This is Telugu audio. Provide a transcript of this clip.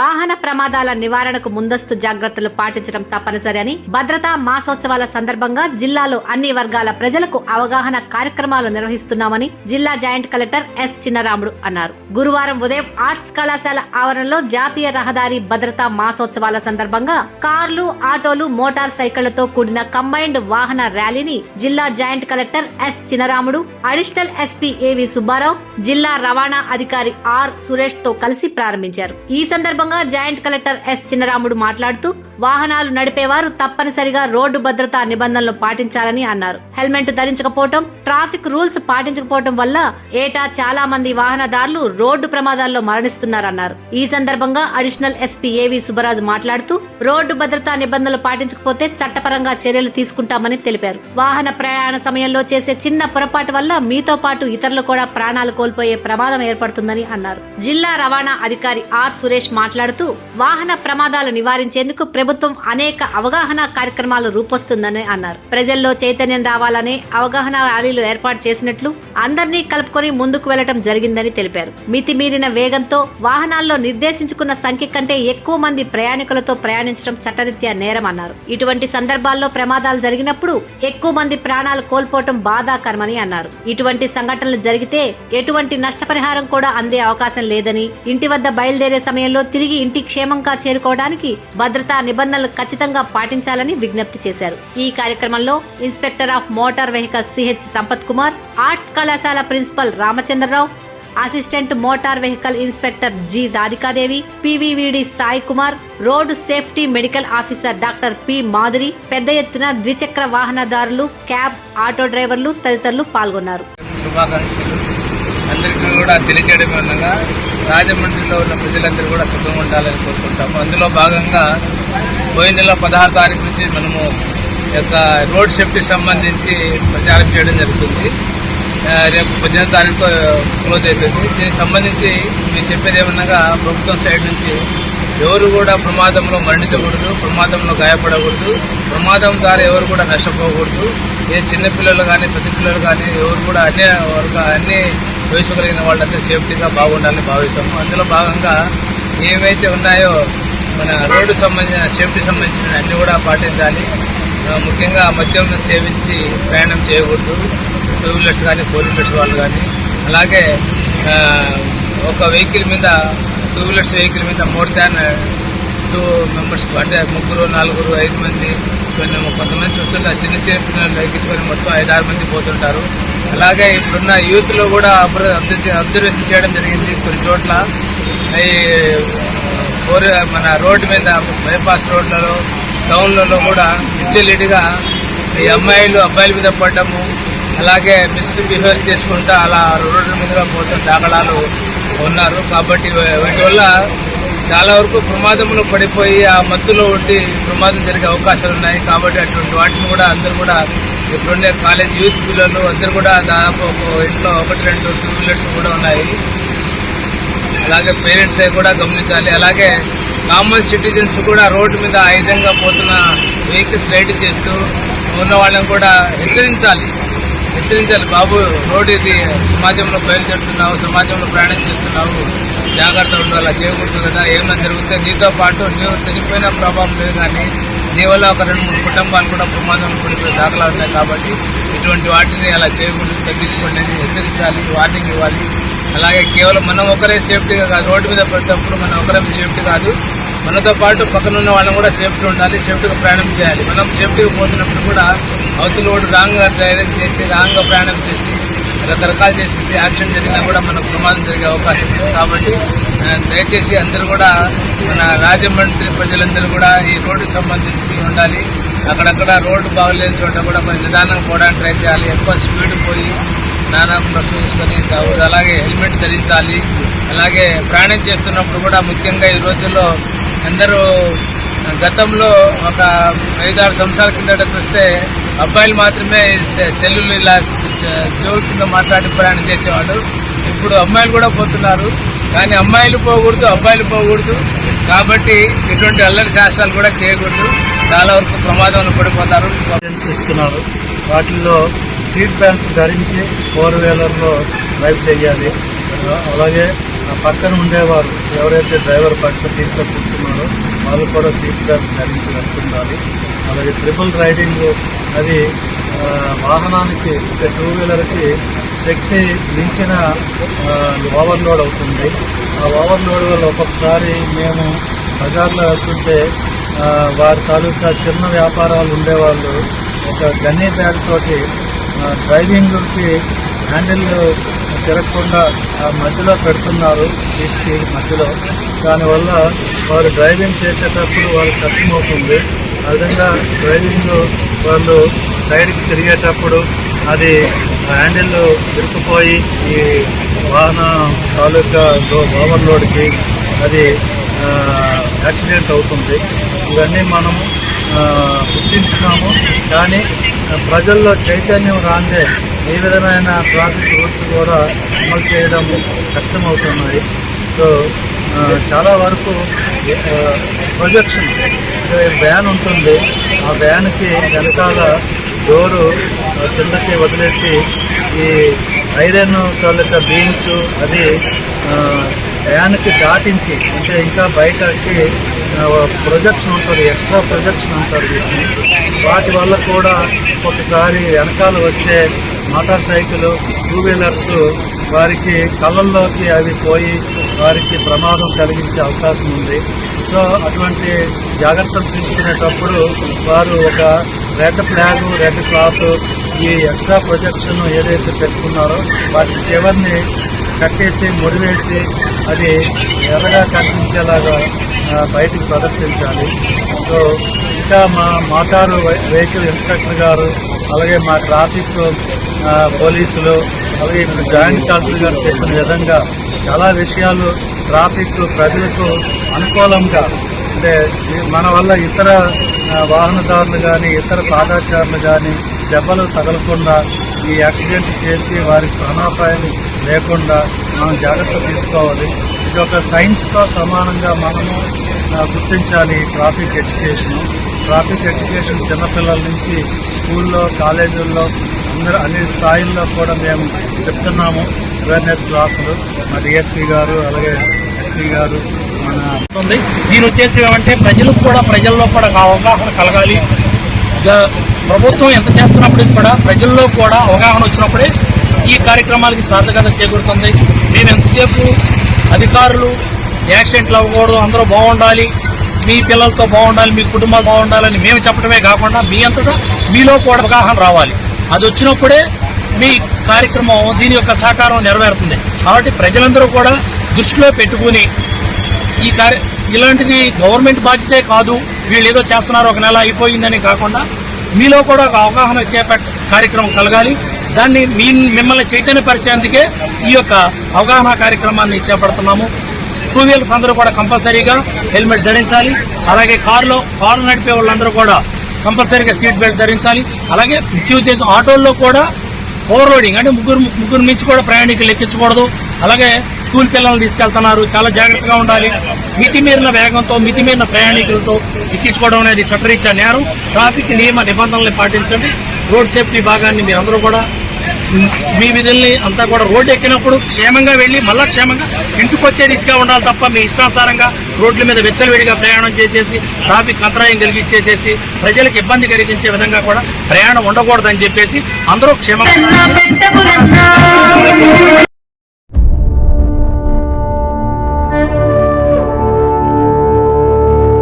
వాహన ప్రమాదాల నివారణకు ముందస్తు జాగ్రత్తలు పాటించడం తప్పనిసరి అని భద్రతా మాసోత్సవాల సందర్భంగా జిల్లాలో అన్ని వర్గాల ప్రజలకు అవగాహన కార్యక్రమాలు నిర్వహిస్తున్నామని జిల్లా జాయింట్ కలెక్టర్ ఎస్ చిన్నరాముడు అన్నారు. గురువారం ఉదయం ఆర్ట్స్ కళాశాల ఆవరణలో జాతీయ రహదారి భద్రతా మాసోత్సవాల సందర్భంగా కార్లు ఆటోలు మోటార్ సైకిళ్ళతో కూడిన కంబైన్డ్ వాహన ర్యాలీని జిల్లా joint collector S Chinnaramudu additional SP AV Subbarao జిల్లా రవాణా అధికారి ఆర్ సురేష్తో కలిసి ప్రారంభించారు. ఈ సందర్భంగా జాయింట్ కలెక్టర్ ఎస్ చిన్నరాముడు మాట్లాడుతూ వాహనాలు నడిపేవారు తప్పనిసరిగా రోడ్డు భద్రతా నిబంధనలు పాటించాలని అన్నారు. హెల్మెట్ ధరించకపోవటం ట్రాఫిక్ రూల్స్ పాటించకపోవటం వల్ల ఏటా చాలా మంది వాహనదారులు రోడ్డు ప్రమాదాల్లో మరణిస్తున్నారన్నారు. ఈ సందర్భంగా అడిషనల్ ఎస్పీ ఏవి సుబ్బరాజు మాట్లాడుతూ రోడ్డు భద్రతా నిబంధనలు పాటించకపోతే చట్టపరంగా చర్యలు తీసుకుంటామని తెలిపారు. వాహన ప్రయాణ సమయంలో చేసే చిన్న పొరపాటు వల్ల మీతో పాటు ఇతరులు కూడా ప్రాణాలు కోల్పోయే ప్రమాదం ఏర్పడుతుందని అన్నారు. జిల్లా రవాణా అధికారి ఆర్ సురేష్ మాట్లాడుతూ వాహన ప్రమాదాలు నివారించేందుకు ప్రభుత్వం అనేక అవగాహన కార్యక్రమాలు రూపొస్తుందని అన్నారు. ప్రజల్లో చైతన్యం రావాలని అవగాహన ర్యాలీలు ఏర్పాటు చేసినట్లు అందరినీ కలుపుకొని ముందుకు వెళ్ళడం జరిగిందని తెలిపారు. మితిమీరిన వేగంతో వాహనాల్లో నిర్దేశించుకున్న సంఖ్య కంటే ఎక్కువ మంది ప్రయాణికులతో ప్రయాణించడం చట్టరీత్యా నేరం అన్నారు. ఇటువంటి సందర్భాల్లో ప్రమాదాలు జరిగినప్పుడు ఎక్కువ మంది ప్రాణాలు కోల్పోవటం బాధాకరమని అన్నారు. ఇటువంటి సంఘటనలు జరిగితే ఎటువంటి నష్టపరిహారం కూడా అందే అవకాశం లేదని ఇంటి వద్ద బయలుదేరే సమయంలో తిరిగి ఇంటి క్షేమంగా చేరుకోవడానికి భద్రతా నిబంధనలు ఖచ్చితంగా పాటించాలని విజ్ఞప్తి చేశారు. ఈ కార్యక్రమంలో inspector of motor vehicles CH Sampath Kumar arts కళాశాల principal Ramachandrarao assistant motor vehicle inspector G Radhikadevi PVVD Sai Kumar road safety medical officer doctor P Madhuri పెద్ద ఎత్తున ద్విచక్ర వాహనదారులు క్యాబ్ ఆటో డ్రైవర్లు తదితరులు పాల్గొన్నారు. శుభాకాంక్షలు. అందరికీ కూడా తెలియజేయడం అనగా రాజమండ్రిలో ఉన్న ప్రజలందరూ కూడా సుఖంగా ఉండాలని కోరుకుంటాము. అందులో భాగంగా పోయిన నెల పదహారు తారీఖు నుంచి మనము యొక్క రోడ్ సేఫ్టీ సంబంధించి ప్రచారం చేయడం జరుగుతుంది. రేపు పద్దెనిమిది తారీఖు క్లోజ్ అవుతుంది దీనికి సంబంధించి మేము చెప్పేది ఏమనగా ప్రభుత్వం సైడ్ నుంచి ఎవరు కూడా ప్రమాదంలో మరణించకూడదు ప్రమాదంలో గాయపడకూడదు ప్రమాదం ద్వారా ఎవరు కూడా నష్టపోకూడదు. ఏ చిన్నపిల్లలు కానీ పెద్ద పిల్లలు కానీ ఎవరు కూడా అన్ని వర్గ అన్ని వేసుకోగలిగిన కలిగిన సేఫ్టీగా బాగుండాలని భావిస్తాము. అందులో భాగంగా ఏవైతే ఉన్నాయో మన రోడ్డు సంబంధించిన సేఫ్టీ సంబంధించిన అన్నీ కూడా పాటించాలి. ముఖ్యంగా మద్యం సేవించి ప్రయాణం చేయకూడదు. టూ వీలర్స్ కానీ ఫోర్ వీలర్స్ వాళ్ళు కానీ. అలాగే ఒక వెహికల్ మీద టూ వీలర్స్ వెహికల్ మీద మోర్ దాన్ టూ మెంబర్స్ అంటే ముగ్గురు నలుగురు ఐదు మంది కొన్ని కొంతమంది చూస్తుంటే చిన్న చిన్న పిల్లలు ఎక్కించుకొని మొత్తం ఐదు ఆరు మంది పోతుంటారు. అలాగే ఇప్పుడున్న యూత్లో కూడా అబ్జర్వేషన్ చేయడం జరిగింది కొన్ని చోట్ల. ఈ మన రోడ్డు మీద బైపాస్ రోడ్లలో టౌన్లలో కూడా విచ్చలిడిగా ఈ అమ్మాయిలు అబ్బాయిల మీద పడ్డము. అలాగే మిస్ బిహేవ్ చేసుకుంటూ అలా రోడ్ల మీదుగా పోతున్న దాఖలాలు ఉన్నారు. కాబట్టి వీటి వల్ల చాలా వరకు ప్రమాదంలో పడిపోయి ఆ మత్తులో ఉండి ప్రమాదం జరిగే అవకాశాలు ఉన్నాయి. కాబట్టి అటువంటి వాటిని కూడా అందరూ కూడా ఇప్పుడుండే కాలేజ్ యూత్ పిల్లలు అందరూ కూడా దాదాపు ఒక ఇంట్లో ఒకటి రెండు టూ వీలర్స్ కూడా ఉన్నాయి. అలాగే పేరెంట్స్ కూడా గమనించాలి. అలాగే కామన్ సిటిజన్స్ కూడా రోడ్డు మీద ఆ విధంగా పోతున్న వెహికల్స్ రైడ్ చేస్తూ ఉన్న వాళ్ళని కూడా హెచ్చరించాలి. హెచ్చరించాలి. బాబు రోడ్డు ఇది సమాజంలో బయలుదేరుతున్నావు సమాజంలో ప్రయాణం చేస్తున్నావు. జాగ్రత్త ఉండాలి అలా చేయకూడదు కదా. ఏమైనా జరిగితే నీతో పాటు నీవు చనిపోయిన ప్రభావం లేదు కానీ నీ వల్ల ఒక రెండు మూడు కుటుంబాలు కూడా ప్రమాదం పడిపోయి దాఖలా ఉన్నాయి కాబట్టి ఇటువంటి వాటిని అలా చేయకూడదు తగ్గించుకోండి అని హెచ్చరించాలి వార్నింగ్ ఇవ్వాలి. అలాగే కేవలం మనం ఒకరే సేఫ్టీగా కాదు రోడ్డు మీద పడినప్పుడు మనం ఒకరే సేఫ్టీ కాదు. మనతో పాటు పక్కన ఉన్న వాళ్ళని కూడా సేఫ్టీ ఉండాలి సేఫ్టీగా ప్రయాణం చేయాలి. మనం సేఫ్టీగా పోతున్నప్పుడు కూడా అవతల రోడ్డు రాంగ్గా డ్రైవింగ్ చేసి రాంగ్గా ప్రయాణం చేసి రకరకాలు చేసేసి యాక్సిడెంట్ జరిగినా కూడా మనకు ప్రమాదం జరిగే అవకాశం ఉంది. కాబట్టి దయచేసి అందరూ కూడా మన రాజమండ్రి ప్రజలందరూ కూడా ఈ రోడ్డు సంబంధించి ఉండాలి. అక్కడక్కడ రోడ్డు బాగలేని చోట కూడా మనం నిదానంగా పోవడానికి ట్రై చేయాలి. ఎక్కువ స్పీడ్ పోయి స్నానం ప్రశ్నించుకొని అలాగే హెల్మెట్ ధరించాలి. అలాగే ప్రయాణం చేస్తున్నప్పుడు కూడా ముఖ్యంగా ఈ రోజుల్లో అందరూ గతంలో ఒక ఐదారు సంవత్సరాల కిందట చూస్తే అబ్బాయిలు మాత్రమే సెల్లులు ఇలా చె- కింద మాట్లాడి ప్రయాణం చేసేవాడు ఇప్పుడు అమ్మాయిలు కూడా పోతున్నారు. కానీ అమ్మాయిలు పోకూడదు అబ్బాయిలు పోకూడదు. కాబట్టి ఇటువంటి అల్లరి శాస్త్రాలు కూడా చేయకూడదు. చాలా వరకు ప్రమాదంలో పడిపోతారు. ఇస్తున్నారు. వాటిల్లో సీట్ బెల్ట్ ధరించి ఫోర్ వీలర్లో డ్రైవ్ చేయాలి. అలాగే పక్కన ఉండేవారు ఎవరైతే డ్రైవర్ పక్క సీట్లో కూర్చున్నారో వాళ్ళు కూడా సీట్ బెల్ట్ ధరించి వెళ్తుండాలి. అలాగే ట్రిపుల్ రైడింగ్ అది వాహనానికి అంటే టూ వీలర్కి శక్తి మించిన ఓవర్లోడ్ అవుతుంది. ఆ ఓవర్లోడ్ వల్ల ఒక్కొక్కసారి మేము బజార్లో వెళ్తుంటే వారి తాలూకా చిన్న వ్యాపారాలు ఉండేవాళ్ళు. ఒక గన్నీ బ్యాగ్ తోటి డ్రైవింగ్కి హ్యాండిల్ తిరగకుండా ఆ మధ్యలో పెడుతున్నారు సీట్కి మధ్యలో. దానివల్ల వారు డ్రైవింగ్ చేసేటప్పుడు వారు కష్టమవుతుంది. ఆ విధంగా డ్రైవింగ్ వాళ్ళు సైడ్కి తిరిగేటప్పుడు అది హ్యాండిల్ ఇరుక్కుపోయి ఈ వాహన తాలూకా ఓవర్లోడ్కి అది యాక్సిడెంట్ అవుతుంది. ఇవన్నీ మనము గుర్తించినాము. కానీ ప్రజల్లో చైతన్యం రాందే ఏ విధమైన ట్రాఫిక్ రూల్స్ కూడా అమలు చేయడం కష్టమవుతున్నాయి సో చాలా వరకు ప్రొజెక్షన్ వ్యాన్ ఉంటుంది. ఆ వ్యాన్కి వెనకాల డోరు కిందకి వదిలేసి ఈ ఐరన్ తాలూకా బీమ్స్ అది వ్యాన్కి దాటించి అంటే ఇంకా బయటకి ప్రొజెక్షన్ ఉంటుంది ఎక్స్ట్రా ప్రొజెక్షన్ ఉంటుంది వీటిని. వాటి వల్ల కూడా ఒకసారి వెనకాల వచ్చే మోటార్ సైకిల్ టూ వీలర్స్ వారికి కళ్ళల్లోకి అవి పోయి వారికి ప్రమాదం కలిగించే అవకాశం ఉంది. సో అటువంటి జాగ్రత్తలు తీసుకునేటప్పుడు వారు ఒక రెడ్ ఫ్లాగ్ రెడ్ క్లాత్ ఈ ఎక్స్ట్రా ప్రొజెక్షన్ ఏదైతే పెట్టుకున్నారో వాటి చివరిని కట్టేసి ముడివేసి అది ఎర్రగా కనిపించేలాగా బయటికి ప్రదర్శించాలి. సో ఇంకా మా మోటారు వెహికల్ ఇన్స్పెక్టర్ గారు అలాగే మా ట్రాఫిక్ పోలీసులు అలాగే ఇప్పుడు జాయింట్ కలెక్టర్ గారు చెప్పిన విధంగా చాలా విషయాలు ట్రాఫిక్ ప్రజలకు అనుకూలంగా అంటే మన వల్ల ఇతర వాహనదారులు కానీ ఇతర పాదాచారులు కానీ దెబ్బలు తగలకుండా ఈ యాక్సిడెంట్ చేసి వారికి ప్రాణాపాయాలు లేకుండా మనం జాగ్రత్త తీసుకోవాలి. ఇది ఒక సైన్స్తో సమానంగా మనము గుర్తించాలి ట్రాఫిక్ ఎడ్యుకేషన్. ట్రాఫిక్ ఎడ్యుకేషన్ చిన్నపిల్లల నుంచి స్కూల్లో కాలేజీల్లో అందరూ అన్ని స్థాయిల్లో కూడా మేము చెప్తున్నాము అవేర్నెస్ క్లాసులు. మా డిఎస్పీ గారు అలాగే ఎస్పీ గారు మన ఉంది. దీని ఉద్దేశం ఏమంటే ప్రజలకు కూడా ప్రజల్లో కూడా అవగాహన కలగాలి. ప్రభుత్వం ఎంత చేస్తున్నప్పటికీ కూడా ప్రజల్లో కూడా అవగాహన వచ్చినప్పుడే ఈ కార్యక్రమాలకి సార్థకత చేకూరుతుంది. మేము ఎంతసేపు అధికారులు యాక్సిడెంట్లు అవ్వకూడదు అందరూ బాగుండాలి మీ పిల్లలతో బాగుండాలి మీ కుటుంబాలు బాగుండాలని మేము చెప్పడమే కాకుండా మీ అంతటా మీలో కూడా అవగాహన రావాలి. అది వచ్చినప్పుడే మీ కార్యక్రమం దీని యొక్క సహకారం నెరవేరుతుంది. కాబట్టి ప్రజలందరూ కూడా దృష్టిలో పెట్టుకుని ఈ కార్య ఇలాంటిది గవర్నమెంట్ బాధ్యతే కాదు వీళ్ళు ఏదో చేస్తున్నారు ఒక నెల అయిపోయిందని కాకుండా మీలో కూడా ఒక అవగాహన చేపట్ కార్యక్రమం కలగాలి. దాన్ని మీ మిమ్మల్ని చైతన్యపరిచేందుకే ఈ యొక్క అవగాహన కార్యక్రమాన్ని చేపడుతున్నాము. టూ వీలర్స్ అందరూ కూడా కంపల్సరీగా హెల్మెట్ ధరించాలి. అలాగే కారులో కారు నడిపే వాళ్ళందరూ కూడా కంపల్సరీగా సీట్ బెల్ట్ ధరించాలి. అలాగే ముఖ్య ఉద్దేశం ఆటోల్లో కూడా ఓవర్లోడింగ్ అంటే ముగ్గురు ముగ్గురు మించి కూడా ప్రయాణికులు ఎక్కించకూడదు. అలాగే స్కూల్ పిల్లల్ని తీసుకెళ్తున్నారు. చాలా జాగ్రత్తగా ఉండాలి. మితిమీరిన వేగంతో మితిమీరిన ప్రయాణికులతో ఎక్కించుకోవడం అనేది చట్టరీత్యా నేరం. ట్రాఫిక్ నియమ నిబంధనలు పాటించండి. రోడ్ సేఫ్టీ భాగాన్ని మీరందరూ కూడా మీ విధుల్ని అంతా కూడా రోడ్డు ఎక్కినప్పుడు క్షేమంగా వెళ్ళి మళ్ళా క్షేమంగా ఇంటికి వచ్చే దిశగా ఉండాలి తప్ప మీ ఇష్టానుసారంగా రోడ్ల మీద వెచ్చలవిడిగా ప్రయాణం చేసేసి ట్రాఫిక్ అంతరాయం కలిగించేసేసి ప్రజలకు ఇబ్బంది కలిగించే విధంగా కూడా ప్రయాణం ఉండకూడదని చెప్పేసి అందరూ క్షేమంగా